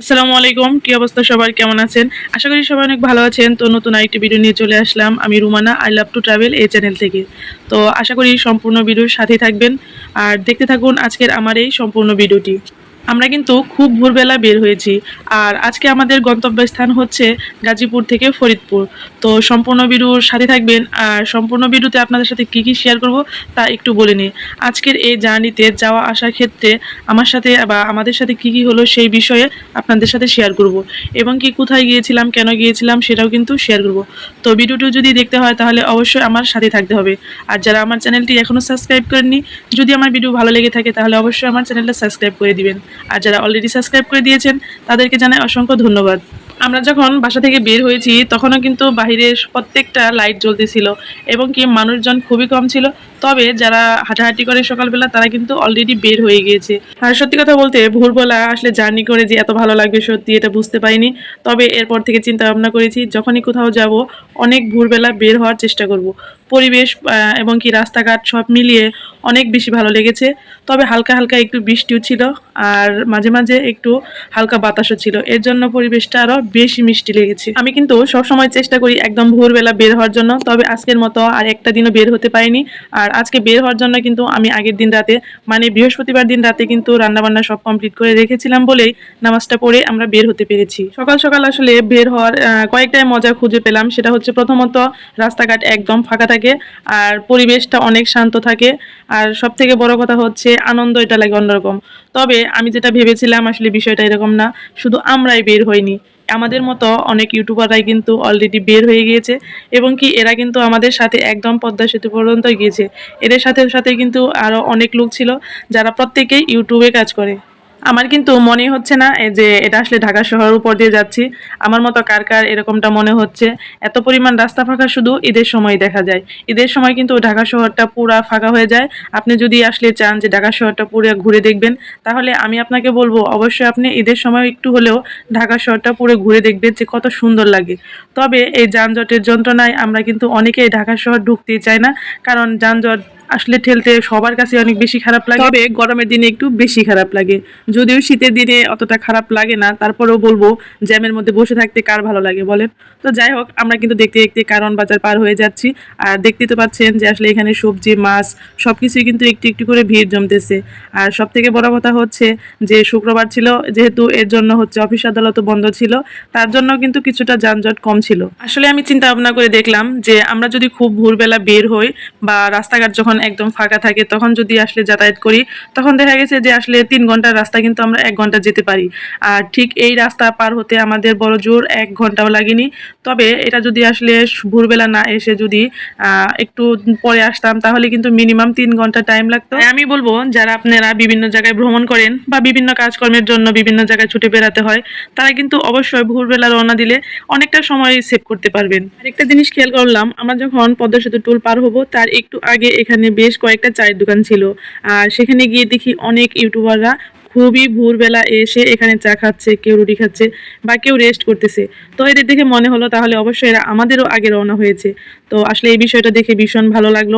আসসালামু আলাইকুম। কি অবস্থা সবার? কেমন আছেন? আশা করি সবাই অনেক ভালো আছেন। তো নতুন আরেকটি ভিডিও নিয়ে চলে আসলাম। আমি Rumana I love to travel এই চ্যানেল থেকে। তো আশা করি সম্পূর্ণ ভিডিওর সাথে থাকবেন। আর দেখতে থাকুন আজকের আমার এই সম্পূর্ণ ভিডিওটি আমরা কিন্তু খুব ভোরবেলা বের হয়েছি। আর আজকে আমাদের গন্তব্যস্থান হচ্ছে গাজীপুর থেকে ফরিদপুর। তো সম্পূর্ণ বিরুর সাথে থাকবেন। আর সম্পূর্ণ বিরুতে আপনাদের সাথে কি কি শেয়ার করব তা একটু বলে নিই। আজকের এই জার্নিতে যাওয়া আসার ক্ষেত্রে আমার সাথে বা আমাদের সাথে কি কি হলো সেই বিষয়ে আপনাদের সাথে শেয়ার করব। এবং কি কোথায় গিয়েছিলাম, কেন গিয়েছিলাম সেটাও কিন্তু শেয়ার করব। তো ভিডিওটি যদি দেখতে হয় তাহলে অবশ্যই আমার সাথে থাকতে হবে। আর যারা আমার চ্যানেলটি এখনও সাবস্ক্রাইব করেননি, যদি আমার ভিডিও ভালো লেগে থাকে তাহলে অবশ্যই আমার চ্যানেলটা সাবস্ক্রাইব করে দিবেন। আর যারা অলরেডি সাবস্ক্রাইব করে দিয়েছেন, তাদেরকে জানাই অসংখ্য ধন্যবাদ। আমরা যখন বাসা থেকে বের হয়েছি, তখনও কিন্তু বাহিরের প্রত্যেকটা লাইট জ্বলতেছিল এবং কি মানুষজন খুবই কম ছিল। তবে যারা হাঁটাহাঁটি করে সকালবেলা, তারা কিন্তু অলরেডি বের হয়ে গিয়েছে। আর সত্যি কথা বলতে, ভোরবেলা আসলে জার্নি করে যে এত ভালো লাগবে, সত্যি এটা বুঝতে পারিনি। তবে এরপর থেকে চিন্তা ভাবনা করেছি, যখনই কোথাও যাব, অনেক ভোরবেলা বের হওয়ার চেষ্টা করব। পরিবেশ এবং কি রাস্তাঘাট সব মিলিয়ে অনেক বেশি ভালো লেগেছে। তবে হালকা হালকা একটু বৃষ্টিও ছিল, আর মাঝে মাঝে একটু হালকা বাতাসও ছিল। এর জন্য পরিবেশটা আরও বেশি মিষ্টি লেগেছে। আমি কিন্তু সবসময় চেষ্টা করি একদম ভোরবেলা বের হওয়ার জন্য, তবে আজকের মতো আর একটা দিনও বের হতে পারিনি। আর আজকে বের হওয়ার জন্য কিন্তু আমি আগের দিন রাতে মানে বৃহস্পতিবার দিন রাতে কিন্তু রান্নাবান্না সব কমপ্লিট করে রেখেছিলাম বলেই নামাজটা পড়ে আমরা বের হতে পেরেছি। সকাল সকাল আসলে বের হওয়ার কয়েকটাই মজা খুঁজে পেলাম। সেটা হচ্ছে প্রথমত রাস্তাঘাট একদম ফাঁকা থাকে আর পরিবেশটা অনেক শান্ত থাকে। আর সব থেকে বড় কথা হচ্ছে আনন্দ এটা লাগে অন্যরকম। তবে আমি যেটা ভেবেছিলাম আসলে বিষয়টা এরকম না, শুধু আমরাই বের হইনি। আমাদের মতো অনেক ইউটিউবাররাই কিন্তু অলরেডি বের হয়ে গিয়েছে এবং কি এরা কিন্তু আমাদের সাথে একদম পদ্মা সেতু পর্যন্ত গিয়েছে। এদের সাথে সাথে কিন্তু আরও অনেক লোক ছিল যারা প্রত্যেকেই ইউটিউবে কাজ করে। আমার কিন্তু মনে হচ্ছে না যে এটা আসলে ঢাকা শহরের উপর দিয়ে যাচ্ছি। আমার মতো কার কার এরকমটা মনে হচ্ছে? এত পরিমাণ রাস্তা ফাঁকা শুধু ঈদের সময় দেখা যায়। ঈদের সময় কিন্তু ঢাকা শহরটা পুরা ফাঁকা হয়ে যায়। আপনি যদি আসলে চান যে ঢাকা শহরটা পুরো ঘুরে দেখবেন, তাহলে আমি আপনাকে বলব, অবশ্যই আপনি ঈদের সময় একটু হলেও ঢাকা শহরটা পুরো ঘুরে দেখবেন যে কত সুন্দর লাগে। তবে এই যানজটের যন্ত্রণায় আমরা কিন্তু অনেকেই ঢাকা শহর ঢুকতেই চাই না, কারণ যানজট আসলে ঠেলতে সবার কাছে অনেক বেশি খারাপ লাগে। তবে গরমের দিনে একটু বেশি খারাপ লাগে। যদিও শীতের দিনে অতটা খারাপ লাগে না, তারপরেও বলব জ্যামের মধ্যে বসে থাকতে কার ভালো লাগে বলেন। তো যাই হোক, আমরা কিন্তু দেখতে দেখতে কারণ বাজার পার হয়ে যাচ্ছি। আর দেখতে তো পাচ্ছেন যে আসলে এখানে সবজি, মাছ সব কিছুই কিন্তু একটু একটু করে ভিড় জমতেছে। আর সব থেকে বড় কথা হচ্ছে যে শুক্রবার ছিল, যেহেতু এর জন্য হচ্ছে অফিস আদালত বন্ধ ছিল, তার জন্য কিন্তু কিছুটা যানজট কম ছিল। আসলে আমি চিন্তা ভাবনা করে দেখলাম যে আমরা যদি খুব ভোরবেলা বের হই বা রাস্তাঘাট যখন একদম ফাঁকা থাকে, তখন যদি আসলে যাতায়াত করি, তখন দেখা গেছে যে আসলে তিন ঘণ্টার রাস্তা কিন্তু আমরা এক ঘণ্টা যেতে পারি। আর ঠিক এই রাস্তা পার হতে আমাদের বড় জোর এক ঘন্টাও লাগেনি। তবে এটা যদি আসলে ভোরবেলা না এসে যদি একটু পরে আসতাম, তাহলে কিন্তু মিনিমাম তিন ঘণ্টা টাইম লাগতো। আমি বলব, যারা আপনারা বিভিন্ন জায়গায় ভ্রমণ করেন বা বিভিন্ন কাজকর্মের জন্য বিভিন্ন জায়গায় ছুটে বেড়াতে হয়, তারা কিন্তু অবশ্যই ভোরবেলা রওনা দিলে অনেকটা সময় সেভ করতে পারবেন। আরেকটা জিনিস খেয়াল করলাম, আমরা যখন পদ্মা সেতু টোল পার হব, তার একটু আগে এখানে বেশ কয়েকটা চায়ের দোকান ছিল। আর সেখানে গিয়ে দেখি অনেক ইউটিউবাররা খুবই ভোরবেলা এসে এখানে চা খাচ্ছে, কেউ রুটি খাচ্ছে বা কেউ রেস্ট করতেছে। তো এদের দেখে মনে হলো তাহলে অবশ্যই এরা আমাদেরও আগে রওনা হয়েছে। তো আসলে এই বিষয়টা দেখে ভীষণ ভালো লাগল।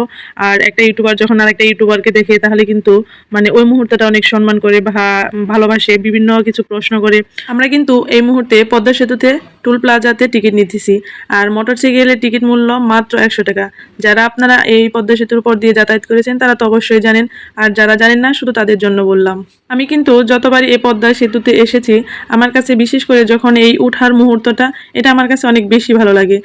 আর একটা ইউটিউবার যখন আর একটা ইউটিউবারকে দেখে তাহলে কিন্তু মানে ওই মুহূর্তটা অনেক সম্মান করে বা ভালোবাসে, বিভিন্ন কিছু প্রশ্ন করে। আমরা কিন্তু এই মুহূর্তে পদ্মা সেতুতে টুল প্লাজাতে টিকিট নিতেছি। আর মোটরসাইকেলের টিকিট মূল্য মাত্র একশো টাকা। যারা আপনারা এই পদ্মা সেতুর উপর দিয়ে যাতায়াত করেছেন, তারা তো অবশ্যই জানেন। আর যারা জানেন না, শুধু তাদের জন্য বললাম। আমি কিন্তু যতবারই এই পদ্মা সেতুতে এসেছি, আমার কাছে বিশেষ করে যখন এই উঠার মুহূর্তটা, এটা আমার কাছে অনেক বেশি ভালো লাগে।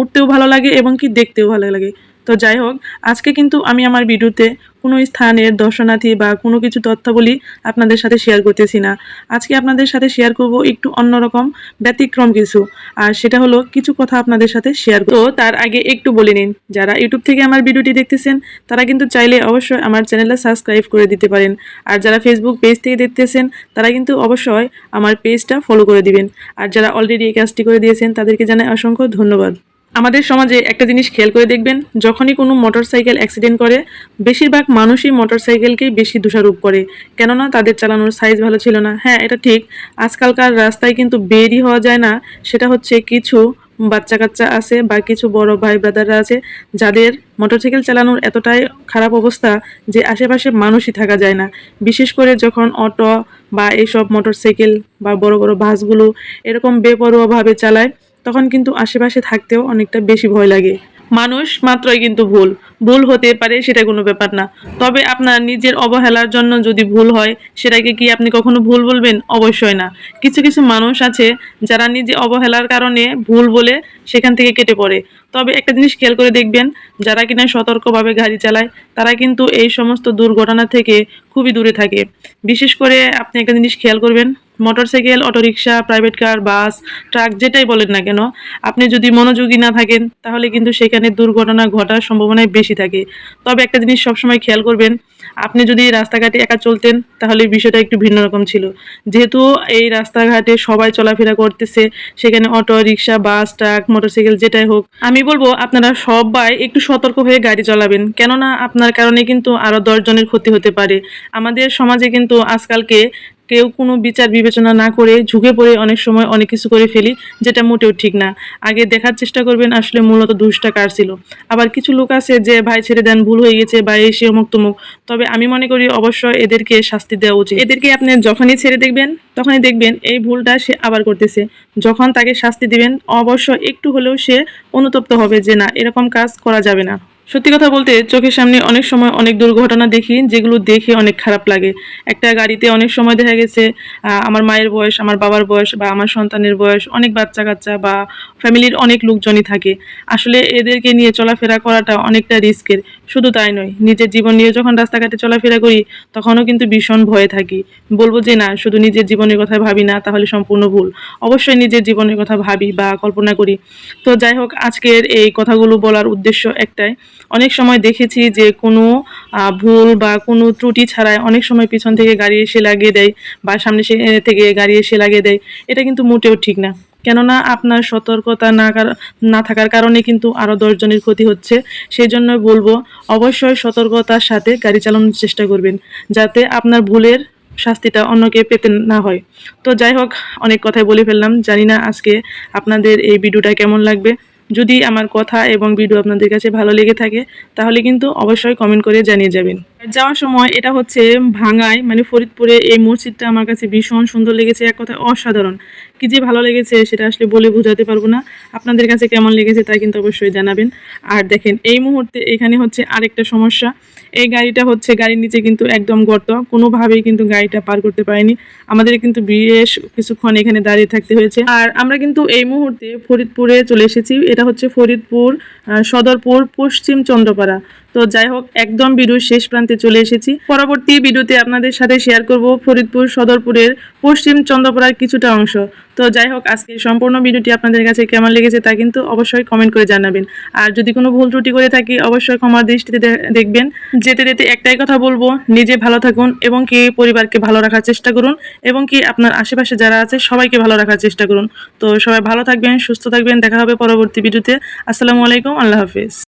উঠতেও ভালো লাগে এবং কি দেখতেও ভালো লাগে। তো যাই হোক, আজকে কিন্তু আমি আমার ভিডিওতে কোনো স্থানের দর্শনার্থী বা কোনো কিছু তথ্যাবলী আপনাদের সাথে শেয়ার করতেছি না। আজকে আপনাদের সাথে শেয়ার করব একটু অন্যরকম ব্যতিক্রম কিছু, আর সেটা হলো কিছু কথা আপনাদের সাথে শেয়ার তো তার আগে একটু বলে নিন, যারা ইউটিউব থেকে আমার ভিডিওটি দেখতেছেন, তারা কিন্তু চাইলে অবশ্যই আমার চ্যানেলটা সাবস্ক্রাইব করে দিতে পারেন, আর যারা ফেসবুক পেজ থেকে দেখতেছেন, তারা কিন্তু অবশ্যই আমার পেজটা ফলো করে দিবেন, আর যারা অলরেডি এই কাজটি করে দিয়েছেন, তাদেরকে জানাই অসংখ্য ধন্যবাদ। আমাদের সমাজে একটা জিনিস খেয়াল করে দেখবেন, যখনই কোনো মোটরসাইকেল অ্যাক্সিডেন্ট করে, বেশিরভাগ মানুষই মোটরসাইকেলকেই বেশি দোষারোপ করে। কেননা তাদের চালানোর সাইজ ভালো ছিল না। হ্যাঁ এটা ঠিক, আজকালকার রাস্তায় কিন্তু বেরই হওয়া যায় না। সেটা হচ্ছে কিছু বাচ্চা কাচ্চা আছে বা কিছু বড় ভাই ব্রাদাররা আছে, যাদের মোটরসাইকেল চালানোর এতটাই খারাপ অবস্থা যে আশেপাশে মানুষই থাকা যায় না। বিশেষ করে যখন অটো বা এইসব মোটরসাইকেল বা বড় বড় বাসগুলো এরকম বেপরোয়াভাবে চালায় তখন কিন্তু আশেপাশে থাকতেও অনেকটা বেশি ভয় লাগে। মানুষ মাত্রই কিন্তু ভুল। ভুল হতে পারে সেটা কোনো ব্যাপার না। তবে আপনার নিজের অবহেলার জন্য যদি ভুল হয়, সেটাকে কি আপনি কখনো ভুল বলবেন? অবশ্যই না। কিছু কিছু মানুষ আছে যারা নিজে অবহেলার কারণে ভুল বলে সেখান থেকে কেটে পড়ে। তবে একটা জিনিস খেয়াল করে দেখবেন, যারা কিনা সতর্কভাবে গাড়ি চালায়, তারা কিন্তু এই সমস্ত দুর্ঘটনা থেকে খুবই দূরে থাকে। বিশেষ করে আপনি একটা জিনিস খেয়াল করবেন, motorcycle, autorickshaw, private car, bus, truck, যেটাই বলেন না কেন, আপনি যদি মনোযোগী না থাকেন, তাহলে কিন্তু সেখানে দুর্ঘটনা ঘটার সম্ভাবনাই বেশি থাকে। তবে একটা জিনিস সবসময় খেয়াল করবেন আপনি যদি রাস্তাঘাটে একা চলতেন, তাহলে বিষয়টা একটু ভিন্ন রকম ছিল। যেহেতু এই রাস্তাঘাটে সবাই চলাফেরা করতেছে, সেখানে auto, rickshaw, bus, truck, motorcycle, যেটাই হোক, আমি বলব আপনারা সবাই একটু সতর্ক হয়ে গাড়ি চালাবেন। কেননা আপনার কারণে কিন্তু আরও দশজনের ক্ষতি হতে পারে। আমাদের সমাজে কিন্তু আজকালকে কেউ কোনো বিচার বিবেচনা না করে ঝুঁকে পড়ে অনেক সময় অনেক কিছু করে ফেলি, যেটা মোটেও ঠিক না। আগে দেখার চেষ্টা করবেন, আসলে মূলত দোষটা কার ছিল? আবার কিছু লোক আছে যে ভাই ছেড়ে দেন, ভুল হয়ে গেছে বা এই সে অমুক তমুক। তবে আমি মনে করি অবশ্যই এদেরকে শাস্তি দেওয়া উচিত। এদেরকে আপনি যখনই ছেড়ে দেখবেন, তখনই দেখবেন এই ভুলটা সে আবার করতেছে। যখন তাকে শাস্তি দিবেন অবশ্যই একটু হলেও সে অনুতপ্ত হবে যে না, এরকম কাজ করা যাবে না। সত্যি কথা বলতে চোখের সামনে অনেক সময় অনেক দুর্ঘটনা দেখি, যেগুলো দেখে অনেক খারাপ লাগে। একটা গাড়িতে অনেক সময় দেখা গেছে আমার মায়ের বয়স, আমার বাবার বয়স বা আমার সন্তানের বয়স, অনেক বাচ্চা কাচ্চা বা ফ্যামিলির অনেক লোকজনই থাকে। আসলে এদেরকে নিয়ে চলাফেরা করাটা অনেকটা রিস্কের, শুধু তাই নয়, নিজের জীবন নিয়ে যখন রাস্তাঘাটে চলাফেরা করি, তখনও কিন্তু ভীষণ ভয়ে থাকি। বলব যে না, শুধু নিজের জীবনের কথা ভাবি না, তাহলে সম্পূর্ণ ভুল। অবশ্যই নিজের জীবনের কথা ভাবি বা কল্পনা করি। তো যাই হোক, আজকের এই কথাগুলো বলার উদ্দেশ্য একটাই অনেক সময় দেখেছি যে কোনো ভুল বা কোনো ত্রুটি ছাড়াই অনেক সময় পিছন থেকে গাড়ি এসে লাগিয়ে দেয় বা সামনে থেকে গাড়ি এসে লাগিয়ে দেয়। এটা কিন্তু মোটেও ঠিক না। কেননা আপনার সতর্কতা না না থাকার কারণে কিন্তু আরও দশজনের ক্ষতি হচ্ছে। সেই জন্য বলব, অবশ্যই সতর্কতার সাথে গাড়ি চালানোর চেষ্টা করবেন, যাতে আপনার ভুলের শাস্তিটা অন্যকে পেতে না হয়। তো যাই হোক, অনেক কথাই বলে ফেললাম। জানি না আজকে আপনাদের এই ভিডিওটা কেমন লাগবে। যদি আমার কথা এবং ভিডিও আপনাদের কাছে ভালো লেগে থাকে, তাহলে কিন্তু অবশ্যই কমেন্ট করে জানিয়ে যাবেন। যাওয়ার সময় এটা হচ্ছে ভাঙায় মানে ফরিদপুরে এই মসজিদটা আমার কাছে ভীষণ সুন্দর লেগেছে, এক কথায় অসাধারণ। কি যে ভালো লেগেছে সেটা আসলে বলে বোঝাতে পারব না। আপনাদের কাছে কেমন লেগেছে তা কিন্তু অবশ্যই জানাবেন। আর দেখেন, এই মুহূর্তে এখানে হচ্ছে আরেকটা সমস্যা। এই গাড়িটা হচ্ছে গাড়ির নিচে কিন্তু একদম গর্ত, কোনোভাবেই কিন্তু গাড়িটা পার করতে পারেনি। আমাদের কিন্তু বেশ কিছুক্ষণ এখানে দাঁড়িয়ে থাকতে হয়েছে। আর আমরা কিন্তু এই মুহূর্তে ফরিদপুরে চলে এসেছি। এটা হচ্ছে ফরিদপুর সদরপুর, পশ্চিম চন্দ্রপাড়া। তো যাই হোক, একদম ভিডিওর শেষ প্রান্তে চলে এসেছি। পরবর্তী ভিডিওতে আপনাদের সাথে শেয়ার করব ফরিদপুর সদরপুরের পশ্চিম চন্দ্রপাড়ার কিছুটা অংশ। তো যাই হোক আজকে সম্পূর্ণ ভিডিওটি আপনাদের কাছে কেমন লেগেছে তা কিন্তু অবশ্যই কমেন্ট করে জানাবেন। আর যদি কোনো ভুল ত্রুটি করে থাকি, অবশ্যই ক্ষমার দৃষ্টিতে দেখবেন। যেতে যেতে একটাই কথা বলব, নিজে ভালো থাকুন এবং কি পরিবারকে ভালো রাখার চেষ্টা করুন এবং কি আপনার আশেপাশে যারা আছে, সবাইকে ভালো রাখার চেষ্টা করুন। তো সবাই ভালো থাকবেন, সুস্থ থাকবেন। দেখা হবে পরবর্তী ভিডিওতে। আসসালামু আলাইকুম, আল্লাহ হাফিজ।